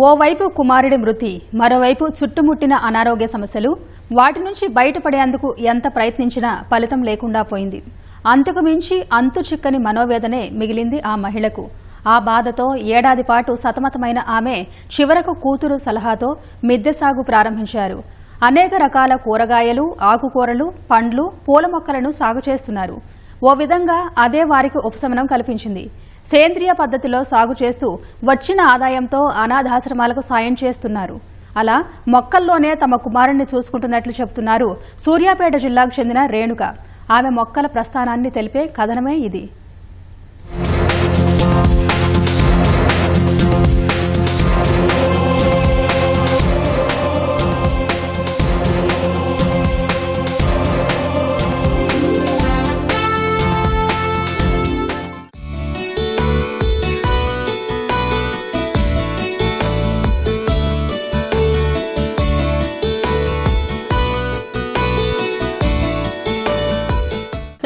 ఓవైపు కుమారుడి మృతి మరోవైపు చుట్టుముట్టిన అనారోగ్య సమస్యలు వాటి నుంచి బయటపడేందుకు ఎంత ప్రయత్నించినా ఫలితం లేకుండా పోయింది. అంతకు మించి అంతు చిక్కని మనోవేదనే మిగిలింది ఆ మహిళకు. ఆ బాధతో ఏడాది పాటు సతమతమైన ఆమె చివరకు కూతురు సలహాతో మిద్దె సాగు ప్రారంభించారు. అనేక రకాల కూరగాయలు ఆకుకూరలు పండ్లు పూల మొక్కలను సాగు చేస్తున్నారు. ఓ విధంగా అదే వారికి ఉపశమనం కల్పించింది. సేంద్రియ పద్ధతిలో సాగు చేస్తూ వచ్చిన ఆదాయంతో అనాథాశ్రమాలకు సాయం చేస్తున్నారు. అలా మొక్కల్లోనే తమ కుమారుణ్ణి చూసుకుంటున్నట్లు చెబుతున్నారు సూర్యాపేట జిల్లాకు చెందిన రేణుక. ఆమె మొక్కల ప్రస్థానాన్ని తెలిపే కథనమే ఇది.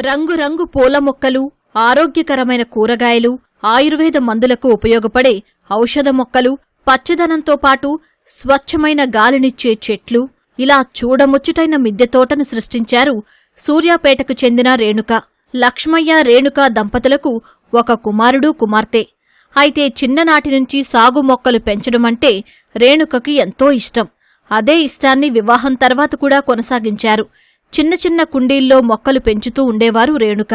రంగురంగు పూల మొక్కలు ఆరోగ్యకరమైన కూరగాయలు ఆయుర్వేద మందులకు ఉపయోగపడే ఔషధ మొక్కలు పచ్చదనంతో పాటు స్వచ్ఛమైన గాలినిచ్చే చెట్లు. ఇలా చూడముచ్చటైన మిద్దె తోటను సృష్టించారు సూర్యాపేటకు చెందిన రేణుక. లక్ష్మయ్య రేణుక దంపతులకు ఒక కుమారుడు కుమార్తె. అయితే చిన్ననాటి నుంచి సాగు మొక్కలు పెంచడమంటే రేణుకకి ఎంతో ఇష్టం. అదే ఇష్టాన్ని వివాహం తర్వాత కూడా కొనసాగించారు. చిన్న చిన్న కుండీల్లో మొక్కలు పెంచుతూ ఉండేవారు రేణుక.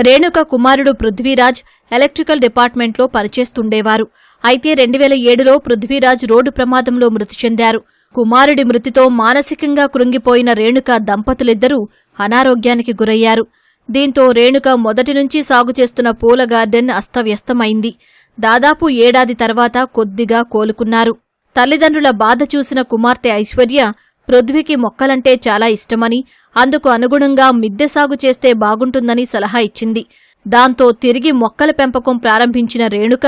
రేణుక కుమారుడు పృథ్వీరాజ్ ఎలక్ట్రికల్ డిపార్ట్మెంట్లో పనిచేస్తుండేవారు. అయితే రెండు వేల ఏడులో పృథ్వీరాజ్ రోడ్డు ప్రమాదంలో మృతి చెందారు. కుమారుడి మృతితో మానసికంగా కృంగిపోయిన రేణుక దంపతులిద్దరూ అనారోగ్యానికి గురయ్యారు. దీంతో రేణుక మొదటి నుంచి సాగు చేస్తున్న పూల గార్డెన్ అస్తవ్యస్తమైంది. దాదాపు ఏడాది తర్వాత కొద్దిగా కోలుకున్నారు. తల్లిదండ్రుల బాధ చూసిన కుమార్తె ఐశ్వర్య పృథ్వీకి మొక్కలంటే చాలా ఇష్టమని అందుకు అనుగుణంగా మిద్దె సాగు చేస్తే బాగుంటుందని సలహా ఇచ్చింది. దాంతో తిరిగి మొక్కల పెంపకం ప్రారంభించిన రేణుక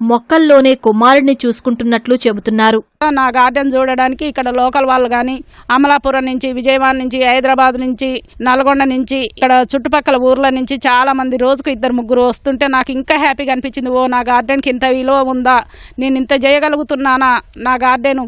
మొక్కల్లోనే కుమారుడిని చూసుకుంటున్నట్లు చెబుతున్నారు. నా గార్డెన్ చూడడానికి ఇక్కడ లోకల్ వాళ్ళు కానీ అమలాపురం నుంచి విజయవాడ నుంచి హైదరాబాద్ నుంచి నల్గొండ నుంచి ఇక్కడ చుట్టుపక్కల ఊర్ల నుంచి చాలా మంది రోజుకు ఇద్దరు ముగ్గురు వస్తుంటే నాకు ఇంకా హ్యాపీగా అనిపించింది. ఓ నా గార్డెన్కి ఇంత విలువ ఉందా? నేను ఇంత చేయగలుగుతున్నానా నా గార్డెన్?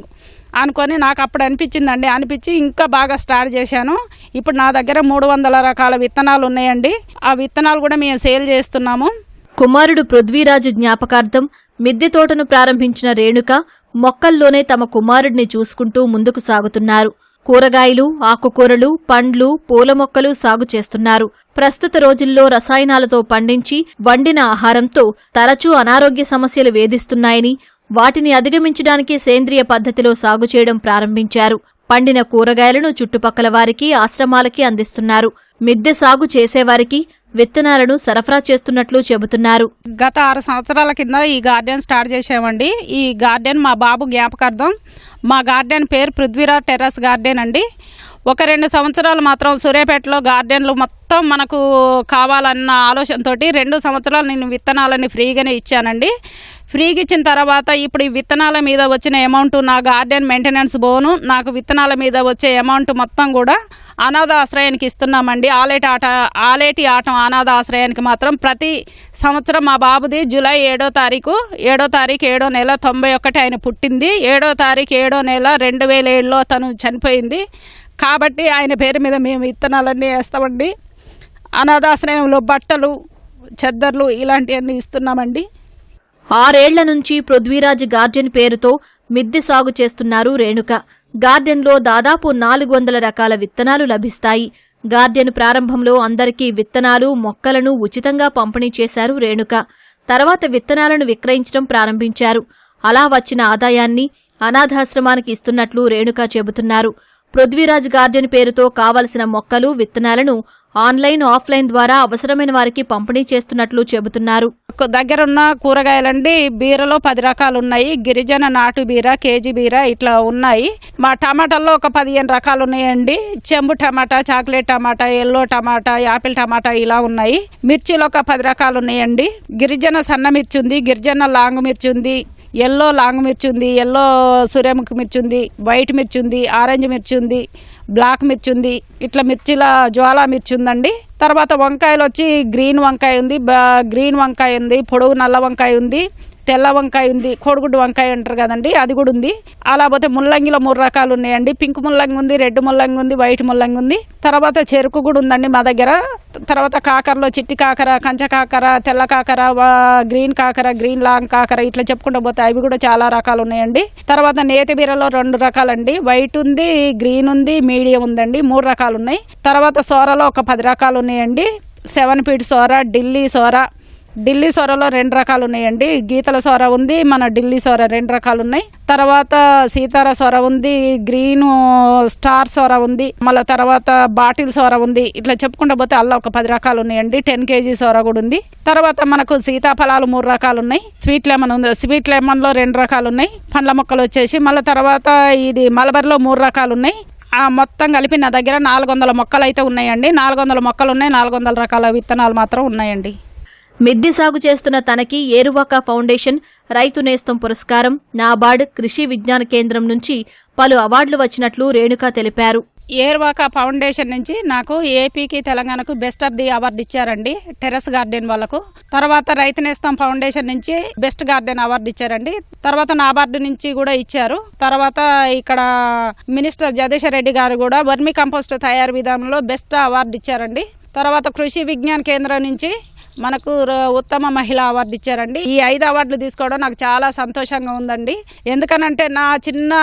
అనుకొని నాకు అప్పుడు అనిపించిందండి. అనిపించి ఇంకా బాగా స్టార్ట్ చేశాను. ఇప్పుడు నా దగ్గర మూడు వందల రకాల విత్తనాలు ఉన్నాయండి. ఆ విత్తనాలు కూడా మేము సేల్ చేస్తున్నాము. కుమారుడు పృథ్వీరాజు జ్ఞాపకార్థం మిద్దె తోటను ప్రారంభించిన రేణుక మొక్కల్లోనే తమ కుమారుడిని చూసుకుంటూ ముందుకు సాగుతున్నారు. కూరగాయలు ఆకుకూరలు పండ్లు పూల మొక్కలు సాగు చేస్తున్నారు. ప్రస్తుత రోజుల్లో రసాయనాలతో పండించి వండిన ఆహారంతో తరచూ అనారోగ్య సమస్యలు వేధిస్తున్నాయని వాటిని అధిగమించడానికి సేంద్రియ పద్ధతిలో సాగు చేయడం ప్రారంభించారు. పండిన కూరగాయలను చుట్టుపక్కల వారికి ఆశ్రమాలకి అందిస్తున్నారు. మిద్దె సాగు చేసేవారికి విత్తనాలను సరఫరా చేస్తున్నట్లు చెబుతున్నారు. గత ఆరు సంవత్సరాల కింద ఈ గార్డెన్ స్టార్ట్ చేసామండి ఈ గార్డెన్ మా బాబు జ్ఞాపకార్థం. మా గార్డెన్ పేరు పృథ్వీరాజ్ టెర్రస్ గార్డెన్ అండి. ఒక రెండు సంవత్సరాలు మాత్రం సూర్యాపేటలో గార్డెన్లు మొత్తం మనకు కావాలన్న ఆలోచనతోటి రెండు సంవత్సరాలు నేను విత్తనాలని ఫ్రీగానే ఇచ్చానండి. ఫ్రీగా ఇచ్చిన తర్వాత ఇప్పుడు ఈ విత్తనాల మీద వచ్చిన అమౌంట్ నా గార్డెన్ మెయింటెనెన్స్ బోను. నాకు విత్తనాల మీద వచ్చే అమౌంట్ మొత్తం కూడా అనాథ ఆశ్రయానికి ఇస్తున్నామండి. ఆలేటి ఆట ఆలేటి ఆటం అనాథ ఆశ్రయానికి మాత్రం ప్రతి సంవత్సరం మా బాబుది జూలై ఏడో తారీఖు ఏడో తారీఖు ఏడో నెల తొంభై ఒకటి ఆయన పుట్టింది. ఏడో తారీఖు ఏడో నెల రెండు వేల ఏడులో తను చనిపోయింది. కాబట్టి ఆయన పేరు మీద మేము విత్తనాలన్నీ వేస్తామండి. అనాథాశ్రయంలో బట్టలు చెద్దర్లు ఇలాంటివన్నీ ఇస్తున్నామండి. ఆరేళ్ళ నుంచి పృథ్వీరాజ్ గార్డెన్ పేరుతో మిద్దె సాగు చేస్తున్నారు రేణుక. గార్డెన్లో దాదాపు నాలుగు వందల రకాల విత్తనాలు లభిస్తాయి. గార్డెన్ ప్రారంభంలో అందరికీ విత్తనాలు మొక్కలను ఉచితంగా పంపిణీ చేశారు రేణుక. తర్వాత విత్తనాలను విక్రయించడం ప్రారంభించారు. అలా వచ్చిన ఆదాయాన్ని అనాథాశ్రమానికి ఇస్తున్నట్లు రేణుక చెబుతున్నారు. పృథ్వీరాజ్ గార్డెన్ పేరుతో కావలసిన మొక్కలు విత్తనాలను ఆన్లైన్ ఆఫ్లైన్ ద్వారా అవసరమైన వారికి పంపిణీ చేస్తున్నట్లు చెబుతున్నారు. దగ్గర ఉన్న కూరగాయలండి బీరలో పది రకాలు ఉన్నాయి గిరిజన నాటు బీర కేజీ బీర ఇట్లా ఉన్నాయి. మా టమాటాల్లో ఒక పదిహేను రకాలు ఉన్నాయండి చెంబు టమాటా చాక్లెట్ టమాటా ఎల్లో టమాటా యాపిల్ టమాటా ఇలా ఉన్నాయి. మిర్చిలో ఒక పది రకాలు ఉన్నాయండి గిరిజన సన్న మిర్చి ఉంది గిరిజన లాంగ్ మిర్చి ఉంది ఎల్లో లాంగ్ మిర్చి ఉంది ఎల్లో సూర్యముఖి మిర్చి ఉంది వైట్ మిర్చి ఉంది ఆరెంజ్ మిర్చి ఉంది బ్లాక్ మిర్చి ఉంది. ఇట్లా మిర్చిల జ్వాలా మిర్చి ఉందండి. తర్వాత వంకాయలు వచ్చి గ్రీన్ వంకాయ ఉంది బ- గ్రీన్ వంకాయ ఉంది పొడవు నల్ల వంకాయ ఉంది. తెల్ల వంకాయ ఉంది కోడిగుడ్డు వంకాయ అంటారు కదండి అది కూడా ఉంది. అలా పోతే ముల్లంగిలో మూడు రకాలు ఉన్నాయండి. పింక్ ముల్లంగి ఉంది రెడ్ ముల్లంగి ఉంది వైట్ ముల్లంగి ఉంది. తర్వాత చెరుకు కూడా ఉందండి మా దగ్గర. తర్వాత కాకరలో చిట్టి కాకర కంచ కాకర తెల్ల కాకర వా- గ్రీన్ కాకర గ్రీన్ లాంగ్ కాకర ఇట్లా చెప్పుకుంటూ పోతే అవి కూడా చాలా రకాలు ఉన్నాయండి. తర్వాత నేతి బీరలో రెండు రకాలండి. వైట్ ఉంది గ్రీన్ ఉంది మీడియం ఉందండి. మూడు రకాలు ఉన్నాయి. తర్వాత సోరలో ఒక పది రకాలు ఉన్నాయండి. సెవెన్ ఫీట్ సోర ఢిల్లీ సోర ఢిల్లీ సోరలో రెండు రకాలు ఉన్నాయండి. గీతల సోర ఉంది మన ఢిల్లీ సోర రెండు రకాలు ఉన్నాయి. తర్వాత సీతార సొర ఉంది గ్రీన్ స్టార్ సోర ఉంది మళ్ళీ తర్వాత బాటిల్ సోర ఉంది. ఇట్లా చెప్పుకుంటా పోతే అలా ఒక పది రకాలు ఉన్నాయండి. టెన్ కేజీ సోర కూడా ఉంది. తర్వాత మనకు సీతాఫలాలు మూడు రకాలు ఉన్నాయి. స్వీట్ లెమన్ ఉంది. స్వీట్ లెమన్లో రెండు రకాలు ఉన్నాయి. పండ్ల మొక్కలు వచ్చేసి మళ్ళీ తర్వాత ఇది మలబరిలో మూడు రకాలు ఉన్నాయి. ఆ మొత్తం కలిపి నా దగ్గర నాలుగు వందల మొక్కలు అయితే ఉన్నాయండి. నాలుగు వందల మొక్కలు ఉన్నాయి. నాలుగు వందల రకాల విత్తనాలు మాత్రం ఉన్నాయండి. మిద్ది సాగు చేస్తున్న తనకి ఏరువాక ఫౌండేషన్ రైతు నేస్తం పురస్కారం నాబార్డ్ కృషి విజ్ఞాన కేంద్రం నుంచి పలు అవార్డులు వచ్చినట్లు రేణుక తెలిపారు. ఏర్వాక ఫౌండేషన్ నుంచి నాకు ఏపీకి తెలంగాణకు బెస్ట్ ఆఫ్ ది అవార్డు ఇచ్చారండి టెర్రస్ గార్డెన్ వాళ్ళకు. తర్వాత రైతు నేస్తం ఫౌండేషన్ నుంచి బెస్ట్ గార్డెన్ అవార్డు ఇచ్చారండి తర్వాత నాబార్డు నుంచి కూడా ఇచ్చారు. తర్వాత ఇక్కడ మినిస్టర్ జగదీష్ రెడ్డి గారు కూడా వర్మి కంపోస్ట్ తయారు విధానంలో బెస్ట్ అవార్డు ఇచ్చారండి. తర్వాత కృషి విజ్ఞాన కేంద్రం నుంచి మనకు ఉత్తమ మహిళా అవార్డు ఇచ్చారండి. ఈ ఐదు అవార్డులు తీసుకోవడం నాకు చాలా సంతోషంగా ఉందండి. ఎందుకనంటే నా చిన్న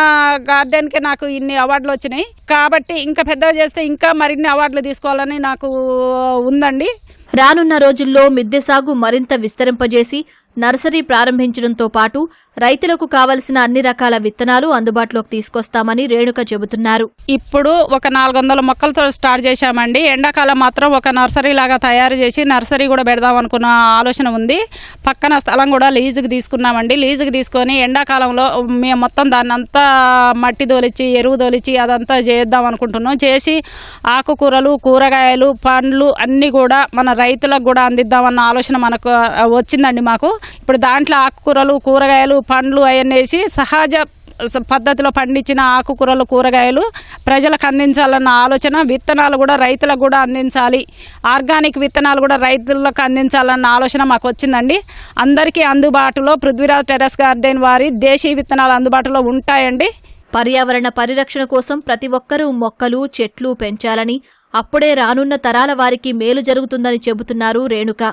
గార్డెన్కి నాకు ఇన్ని అవార్డులు వచ్చినాయి. కాబట్టి ఇంకా పెద్దగా చేస్తే ఇంకా మరిన్ని అవార్డులు తీసుకోవాలని నాకు ఉందండి. రానున్న రోజుల్లో మిద్దె సాగు మరింత విస్తరింపజేసి నర్సరీ ప్రారంభించడంతో పాటు రైతులకు కావలసిన అన్ని రకాల విత్తనాలు అందుబాటులోకి తీసుకొస్తామని రేణుక చెబుతున్నారు. ఇప్పుడు ఒక నాలుగు వందల మొక్కలతో స్టార్ట్ చేశామండి. ఎండాకాలం మాత్రం ఒక నర్సరీ లాగా తయారు చేసి నర్సరీ కూడా పెడదాం అనుకున్న ఆలోచన ఉంది. పక్కన స్థలం కూడా లీజుకి తీసుకున్నామండి. లీజుకి తీసుకొని ఎండాకాలంలో మేము మొత్తం దాన్ని అంతా మట్టి దోలిచ్చి ఎరువు దోలిచ్చి అదంతా చేద్దాం అనుకుంటున్నాం. చేసి ఆకుకూరలు కూరగాయలు పండ్లు అన్నీ కూడా మన రైతులకు కూడా అందిద్దామన్న ఆలోచన మనకు వచ్చిందండి మాకు. ఇప్పుడు దాంట్లో ఆకుకూరలు కూరగాయలు పండ్లు అవన్నీ వేసి సహజ పద్ధతిలో పండించిన ఆకుకూరలు కూరగాయలు ప్రజలకు అందించాలన్న ఆలోచన విత్తనాలు కూడా రైతులకు కూడా అందించాలి. ఆర్గానిక్ విత్తనాలు కూడా రైతులకు అందించాలన్న ఆలోచన మాకు వచ్చిందండి. అందరికీ అందుబాటులో పృథ్వీరాజ్ టెర్రస్ గార్డెన్ వారి దేశీ విత్తనాలు అందుబాటులో ఉంటాయండి. పర్యావరణ పరిరక్షణ కోసం ప్రతి ఒక్కరూ మొక్కలు చెట్లు పెంచాలని అప్పుడే రానున్న తరాల వారికి మేలు జరుగుతుందని చెబుతున్నారు రేణుక.